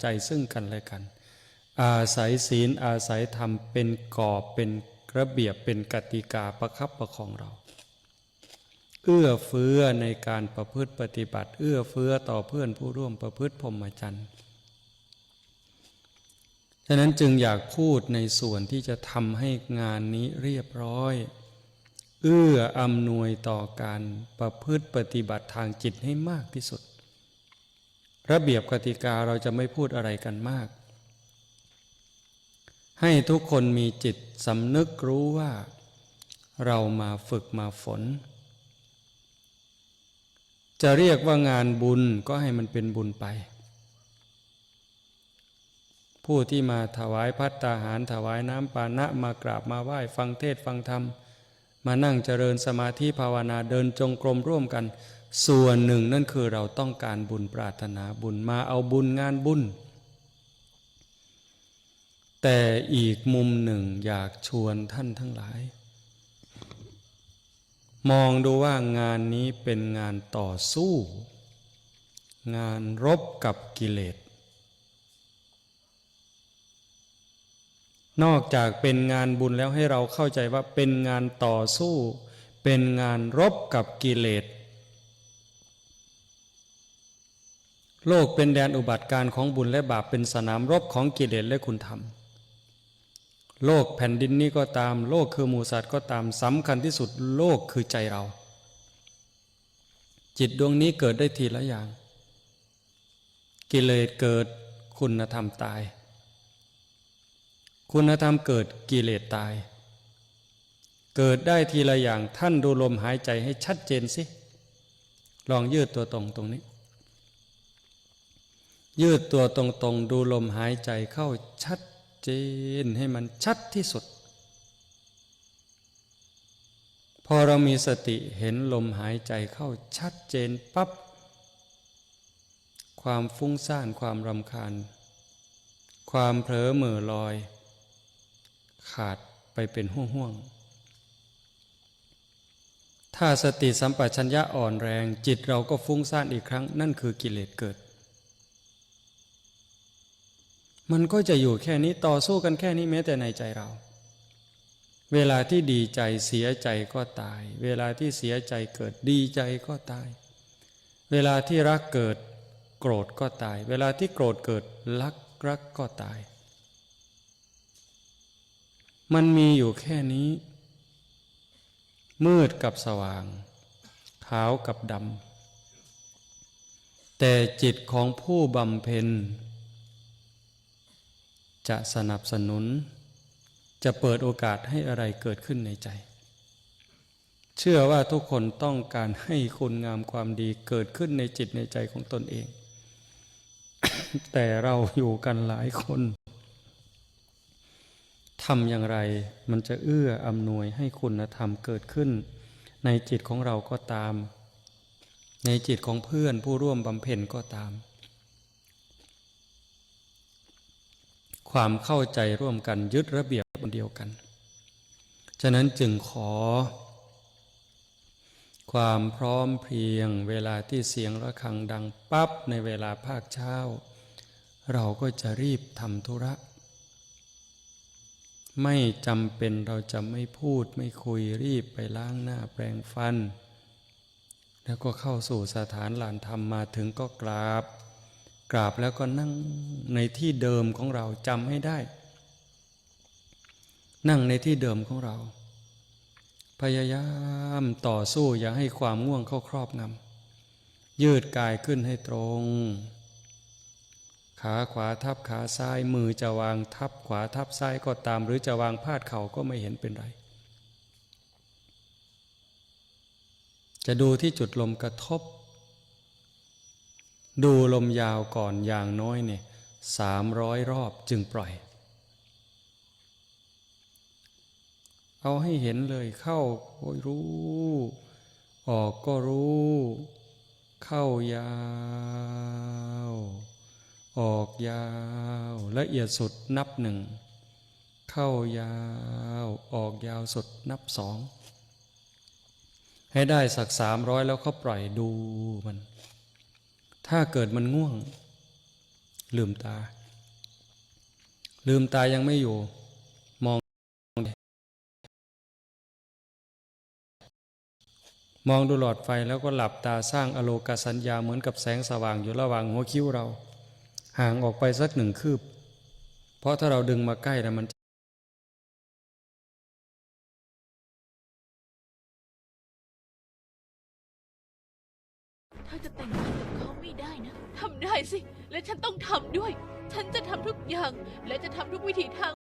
ใจซึ่งกันและกัน อาศัยศีลอาศัยธรรมเป็นกอบเป็นระเบียบเป็นกติกาประคับประคองเรา เอื้อเฟื้อในการประพฤติปฏิบัติ เอื้อเฟื้อต่อเพื่อนผู้ร่วมประพฤติพรหมจรรย์ฉะนั้นจึงอยากพูดในส่วนที่จะทำให้งานนี้เรียบร้อย เอื้ออำนวยต่อการประพฤติปฏิบัติทางจิตให้มากที่สุด ระเบียบกติกาเราจะไม่พูดอะไรกันมาก ให้ทุกคนมีจิตสำนึกรู้ว่า เรามาฝึกมาฝน จะเรียกว่างานบุญก็ให้มันเป็นบุญไป ผู้ที่มาถวายพัตตาหารถวายน้ำปานะมากราบมาไหว้ฟังเทศฟังธรรม มานั่งเจริญสมาธิภาวนาเดินจงกรมร่วมกัน ส่วนหนึ่งนั่นคือเราต้องการบุญปรารถนาบุญมาเอาบุญงานบุญ แต่อีกมุมหนึ่งอยากชวนท่านทั้งหลาย มองดูว่างานนี้เป็นงานต่อสู้ งานรบกับกิเลส นอกจากเป็นงานบุญแล้วให้เราเข้าใจว่าเป็นงานต่อสู้ เป็นงานรบกับกิเลส โลกเป็นแดนอุบัติการของบุญและบาปเป็นสนามรบของกิเลสและคุณธรรม โลกแผ่นดินนี้ก็ตาม โลกคือหมูสัตว์ก็ตามสำคัญที่สุดโลกคือใจเรา จิตดวงนี้เกิดได้ทีละอย่าง กิเลสเกิดคุณธรรมตาย คุณธรรมเกิดกิเลสตาย เกิดได้ทีละอย่างท่านดูลมหายใจให้ชัดเจนสิ ลองยืดตัวตรงตรงนี้ ยืดตัวตรงๆ ดูลมหายใจเข้าชัดเจนให้มันชัดที่สุด พอเรามีสติเห็นลมหายใจเข้าชัดเจนปับ๊บความฟุ้งซ่านความรำคาญ ความเผลอเหม่อลอย ขาดไปเป็นห่วงๆถ้าสติสัมปชัญญะอ่อนแรง จิตเราก็ฟุ้งซ่านอีกครั้ง นั่นคือกิเลสเกิด มันก็จะอยู่แค่นี้ต่อสู้กันแค่นี้แม้แต่ในใจเรา เวลาที่ดีใจเสียใจก็ตาย เวลาที่เสียใจเกิดดีใจก็ตาย เวลาที่รักเกิดโกรธก็ตาย เวลาที่โกรธเกิดรักรักก็ตาย มันมีอยู่แค่นี้ มืดกับสว่าง ขาวกับดำแต่จิตของผู้บำเพ็ญ จะสนับสนุน จะเปิดโอกาสให้อะไรเกิดขึ้นในใจ เชื่อว่าทุกคนต้องการให้คุณงามความดีเกิดขึ้นในจิตในใจของตนเอง แต่เราอยู่กันหลายคนทำอย่างไรมันจะเอื้ออำนวยให้คุณธรรมเกิดขึ้น ในจิตของเราก็ตาม ในจิตของเพื่อนผู้ร่วมบำเพ็ญก็ตาม ความเข้าใจร่วมกันยึดระเบียบเดียวกัน ฉะนั้นจึงขอ ความพร้อมเพรียงเวลาที่เสียงระฆังดังปั๊บในเวลาภาคเช้า เราก็จะรีบทำธุระ ไม่จำเป็นเราจะไม่พูดไม่คุยรีบไปล้างหน้าแปรงฟัน แล้วก็เข้าสู่สถานหลานธรรมมาถึงก็กราบ กราบแล้วก็นั่งในที่เดิมของเราจำให้ได้ นั่งในที่เดิมของเรา พยายามต่อสู้อย่าให้ความง่วงเข้าครอบงำยืดกายขึ้นให้ตรง ขาขวาทับขาซ้ายมือจะวางทับขวาทับซ้ายก็ตาม หรือจะวางพาดเข่าก็ไม่เห็นเป็นไร จะดูที่จุดลมกระทบ ดูลมยาวก่อนอย่างน้อยเนี่ยสามร้อยรอบจึงปล่อย เอาให้เห็นเลยเข้าก็รู้ ออกก็รู้ เข้ายาว ออกยาวละเอียดสุดนับหนึ่ง เข้ายาว ออกยาวสุดนับสอง ให้ได้สักสามร้อยแล้วเขาปล่อยดูมัน ถ้าเกิดมันง่วง ลืมตา ลืมตายังไม่อยู่ มองมองดูหลอดไฟแล้วก็หลับตาสร้างอโลกสัญญาเหมือนกับแสงสว่างอยู่ระหว่างหัวคิ้วเรา ห่างออกไปสักหนึ่งคืบ เพราะถ้าเราดึงมาใกล้แล้วมันถ้าจะแต่งงานกับ ไม่ได้นะทำได้สิ และฉันต้องทำด้วย ฉันจะทำทุกอย่าง และจะทำทุกวิถีทาง